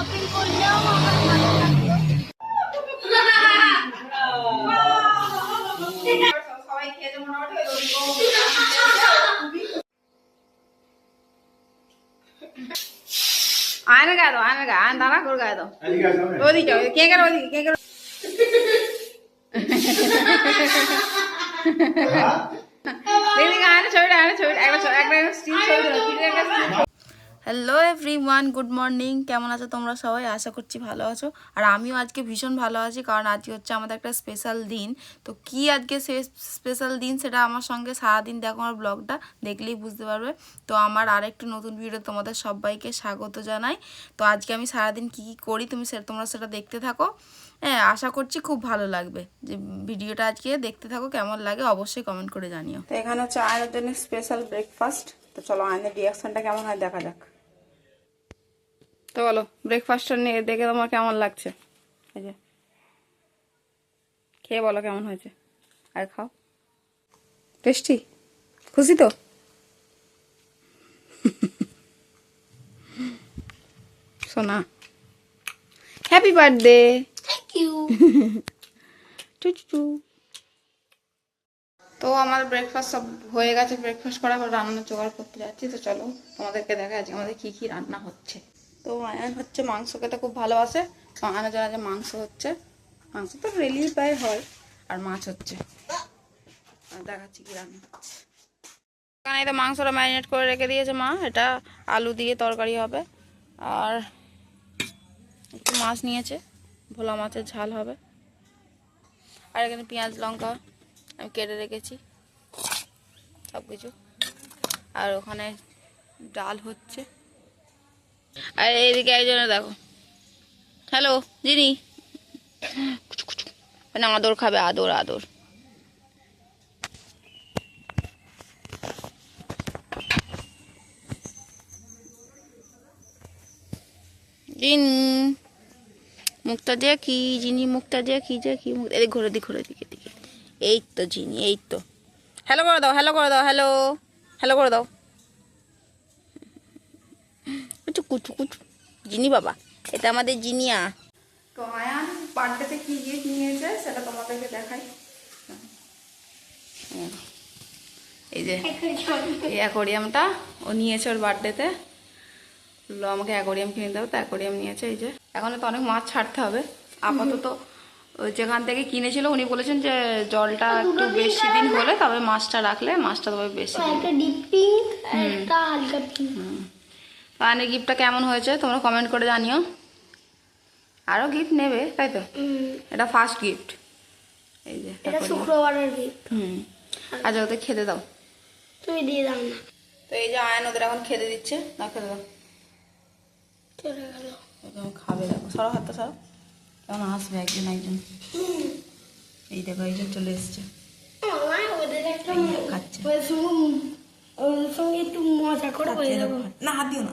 Shopping করলেও আমার ভালো লাগতো সবাই খেয়েছে মোটামুটি ওই রকম আয়না গায়ে দাও আয়না গায়ে আয়না দাঁড়া করে গায়ে দাও ওদিকে কে গেল ওদিকে কে গেল দিদিকে আয়না ছবিটা হ্যালো এভরিওয়ান গুড মর্নিং কেমন আছো তোমরা সবাই? আশা করছি ভালো আছো। আর আমিও আজকে ভীষণ ভালো আছি, কারণ আজকে হচ্ছে আমাদের একটা স্পেশাল দিন। তো কি আজকে সে স্পেশাল দিন সেটা আমার সঙ্গে সারাদিন দেখো আমার ব্লগটা, দেখলেই বুঝতে পারবে। তো আমার আরেকটু নতুন ভিডিও তোমাদের সবাইকে স্বাগত জানাই। তো আজকে আমি সারাদিন কি কি করি তুমি সে তোমরা সেটা দেখতে থাকো। হ্যাঁ আশা করছি খুব ভালো লাগবে। যে ভিডিওটা আজকে দেখতে থাকো, কেমন লাগে অবশ্যই কমেন্ট করে জানিও। তো এখানে হচ্ছে আয়নের জন্য স্পেশাল ব্রেকফাস্ট তো চলো আয়নের রিয়াকশনটা কেমন হয় দেখা যাক। তো বলো ব্রেকফাস্টটা নিয়ে দেখে তোমার কেমন লাগছে? এই যে। খেয়ে বলো কেমন হয়েছে। আর খাও। টেস্টি? খুশি তো? সোনা। Happy birthday thank you too তো আমার ব্রেকফাস্ট সব হয়ে গেছে। ব্রেকফাস্ট করার পর রান্না জোগাড় করতে যাচ্ছি। তো চলো তোমাদেরকে দেখা যাচ্ছে আমাদের কি কি রান্না হচ্ছে। তো আয়ান হচ্ছে মাংস খেতে খুব ভালোবাসে। জন্য যে মাংস হচ্ছে। মাংস তো রেলি প্রায় হয়, আর মাছ হচ্ছে। দেখাচ্ছি কি রান্না এখানে তো মাংসটা ম্যারিনেট করে রেখে দিয়েছে মা, এটা আলু দিয়ে তরকারি হবে। আর একটু মাছ নিয়েছে, ভোলা মাছের ঝাল হবে। আর এখানে পেঁয়াজ, লঙ্কা আমি কেটে রেখেছি সব কিছু আর ওখানে ডাল হচ্ছে। আর এইদিকে একজনে দেখো। হ্যালো জিনি। মানে আদর খাবে, আদর আদর। জিন, মুখটা দেখি, জিনি, মুখটা দেখি দেখি, মুখ এদিকে ঘুরে দিক ঘুরে দিকে দিকে এই তো জিনি, এই তো। হ্যালো করে দাও হ্যালো করে দাও হ্যালো হ্যালো করে দাও। কুচু কুচু কুচু জিনি বাবা এটা আমাদের জিনিয়া। তো আয়ান বার্থডেতে কি গিফট নিয়েছে সেটা তোমাদেরকে দেখাই। এই যে এই অ্যাকোরিয়ামটা ও নিয়েছে ওর বার্থডেতে। বলল আমাকে অ্যাকোরিয়াম কিনে দেবো তো অ্যাকোরিয়াম নিয়েছে এই যে। এখন তো অনেক মাছ ছাড়তে হবে। আপাতত যেখান থেকে কিনেছিল উনি বলেছেন যে জলটা একটু বেশি দিন হলে তবে মাছটা রাখলে মাছটা তবে বেশি ডিপ পিঙ্ক হালকা পিঙ্ক পানের গিফটটা কেমন হয়েছে তোমরা কমেন্ট করে জানিও। আরও গিফট নেবে তাই তো? এটা ফার্স্ট গিফট এই যে এটা শুক্রবারের গিফট হুম। আচ্ছা ওদের খেতে দাও। তুমি দিয়ে দাও না। তো এই যে আয়ন ওদের এখন খেতে দিচ্ছে। না খেতে দাও। চলে গেল। কেমন খাবে দেখো। সরো হাতটা সরো। কেমন আসবে একজন একজন। এই দেখো এই যে চলে এসছে। আমার ওদের একটা সঙ্গে একটু মজা করে না হাত দিও না।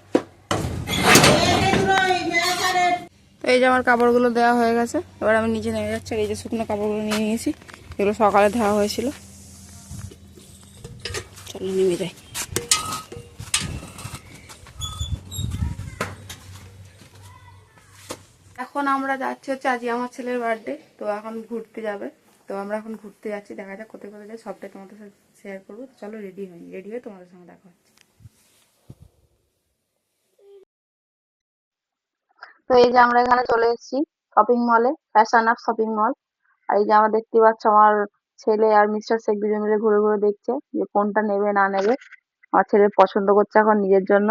তো এই যে আমার কাপড়গুলো দেওয়া হয়ে গেছে, এবার আমি নিচে নেমে যাচ্ছি। এই যে শুকনো কাপড়গুলো নিয়ে নিয়েছি, এগুলো সকালে দেওয়া হয়েছিল। চলো নেমে যাই। এখন আমরা যাচ্ছি হচ্ছে আজকে আমার ছেলের বার্থডে তো এখন ঘুরতে যাবে। তো আমরা এখন ঘুরতে যাচ্ছি, দেখা যাক কোথায় কোথায় যাই, সবটাই তোমাদের সাথে শেয়ার করব। চলো রেডি হই রেডি হয়ে তোমাদের সঙ্গে দেখা হচ্ছে। তো এই যে আমরা এখানে চলে এসেছি শপিং মলে ফ্যাশন আপ শপিং মল আর এই যে আমরা দেখতে পাচ্ছ আমার ছেলে আর মিস্টার শেখ দুজন মিলে ঘুরে ঘুরে দেখছে যে কোনটা নেবে, না নেবে। আমার ছেলে পছন্দ করছে এখন নিজের জন্য।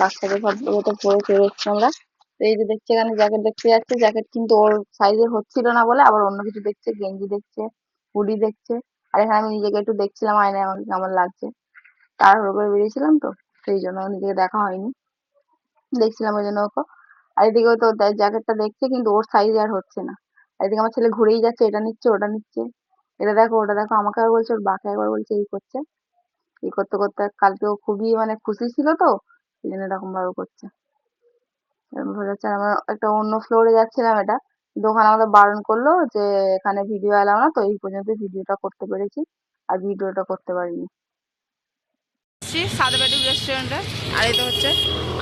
বাচ্চাদের সব তো পরে চলে এসছি আমরা। তো এই যে দেখছে এখানে জ্যাকেট দেখতে যাচ্ছে। জ্যাকেট কিন্তু ওর সাইজে হচ্ছিল না বলে আবার অন্য কিছু দেখছে, গেঞ্জি দেখছে, হুডি দেখছে। আর এখানে আমি নিজেকে একটু দেখছিলাম, আয়নায় আমাকে কেমন লাগছে। তাড়াহুড়ো করে বেরিয়েছিলাম তো, সেই জন্য নিজেকে দেখা হয়নি। দেখছিলাম ওই জন্য ওকে আর এদিকে তো জ্যাকেটটা দেখছে, কিন্তু ওর সাইজ আর হচ্ছে না। আর এদিকে আমার ছেলে ঘুরেই যাচ্ছে, এটা নিচ্ছে, ওটা নিচ্ছে। এটা দেখো, ওটা দেখো, আমাকে আর বলছে, ওর বাকে একবার বলছে, এই করছে। এই করতে করতে কালকে ও খুবই মানে খুশি ছিল তো, এই জন্য এরকম ভাবে করছে। এরকম ভাবে যাচ্ছে। আমরা একটা অন্য ফ্লোরে যাচ্ছিলাম এটা। ওখানে আমাদের বারণ করল যে, এখানে ভিডিও এলাও না, তো এই পর্যন্ত ভিডিওটা করতে পেরেছি। আর ভিডিওটা করতে পারিনি। সাদবাটি রেস্টুরেন্টে আর তো হচ্ছে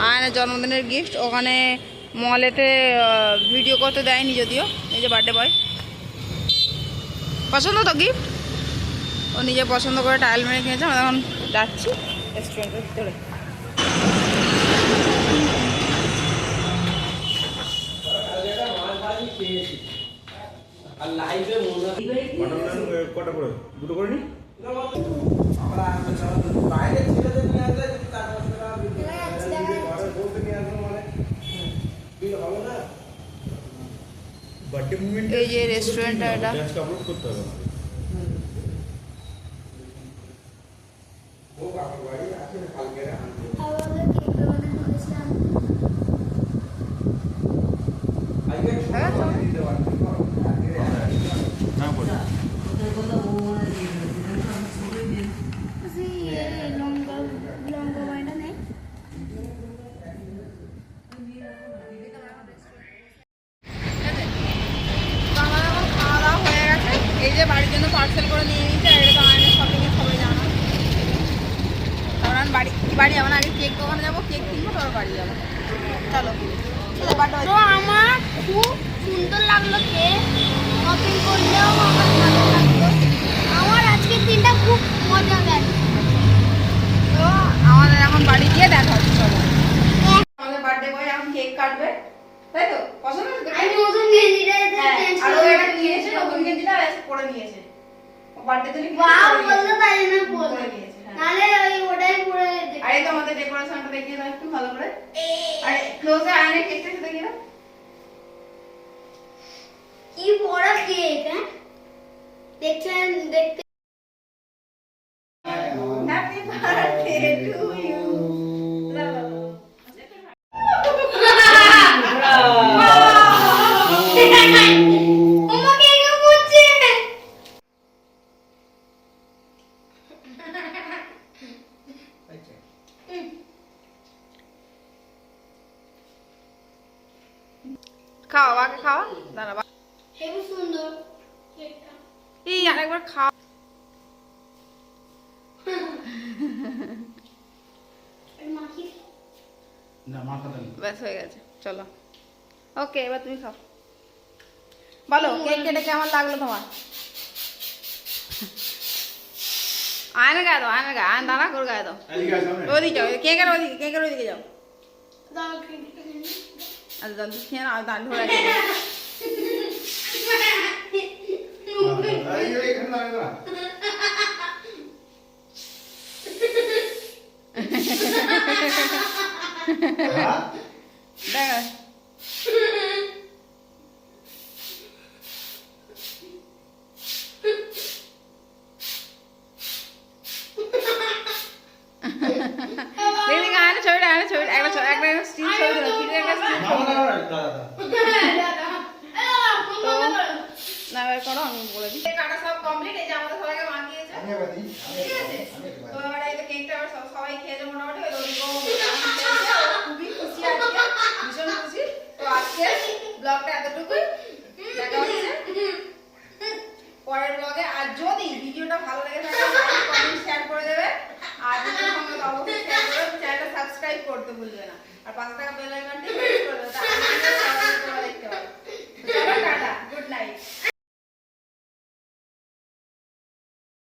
আয়নের জন্মদিনের গিফট ওখানে মলেতে ভিডিও করতে দেয়নি যদিও। এই যে বার্থডে বয় পছন্দ তো গিফট ও নিজে পছন্দ করে টাইল মেরে কিনেছে আমরা এখন যাচ্ছি রেস্টুরেন্টের ভিতরে। বাটার নান কটা করে? দুটো করে নি বার্থডে মুভমেন্ট এই যে রেস্টুরেন্টটা এটা গ্যাসটা আপলোড করতে হবে না বলি লঙ্কা লঙ্কা বাইনা নেই তো আমাদের এখন খাওয়া দাওয়া হয়ে গেছে এই যে বাড়ির জন্য পার্সেল করে নিয়ে নিয়েছে আর এটা তো আয়নের শপিংয়ে সবাই জানো। আমি বাড়ি বাড়ি যাব আগে কেক দোকানে যাব কেক কিনবো তারপর বাড়ি যাব। চলো। তো আমার খুব সুন্দর লাগল কে শপিং করলেও আমার ভালো লাগল। আমার আজকের দিনটা খুব মজা গেছে তো আমাদের এখন বাড়ি গিয়ে দেখা হচ্ছে চলো। আমাদের বার্থডে বয় এখন কেক কাটবে তাই তো? পছন্দ আমি নতুন গেঞ্জিটা হ্যাঁ, চেঞ্জ নতুন গেঞ্জিটা এসে পরে নিয়েছে। বার্থডে তো ওয়াও বলল তাই না পরে বলল নিয়েছে নালে ওই ওটাই পরে দেখ আরে তো আমাদের ডেকোরেশনটা দেখিয়ে দাও একটু ভালো করে। আরে ক্লোজে আয়নে কেকটা একটু দেখিয়ে দাও। কি বড় কেক হ্যাঁ? দেখছেন দেখতে খাও আগে খাও। দাঁড়াবা হেবি সুন্দর। এই আরেকবার খাও। আর মাখি না মাথা দেন ব্যাস হয়ে গেছে। চলো। ওকে এবার তুমি খাও। বলো কেক কেটে কেমন লাগল তোমার? আয়না গায়ে দাও আয়না গায়ে আয়ন দাঁড়া করে গায়ে দাও। ওদিকে যাও কেকের ওদিকে কেকের ওদিকে যাও। দাও কেকটা আচ্ছা জলদি খেয়ে নাও ট্রাই করো আমি বলে দিই কাটা সব কমপ্লিট এই যে আমাদের সবাইকে মাখিয়েছে ঠিক আছে? তো এই কেকটা আবার সবাই খেয়ে মোটামুটি খুবই খুশি আজকে ভীষণ খুশি। তো আজকে ব্লগটা এতটুকুই। দেখা হচ্ছে পরের ব্লগে আর যদি ভিডিওটা ভালো লাগে থাকে লাইক কমেন্ট শেয়ার করে দেবে। আর সঙ্গে অবশ্যই শেয়ার করে চ্যানেলটা সাবস্ক্রাইব করতে ভুলবে না। আর পাঁচ টাকা বেল আইকনটি প্রেস করে দেবে তাহলে দেখতে পাবো। Tata good night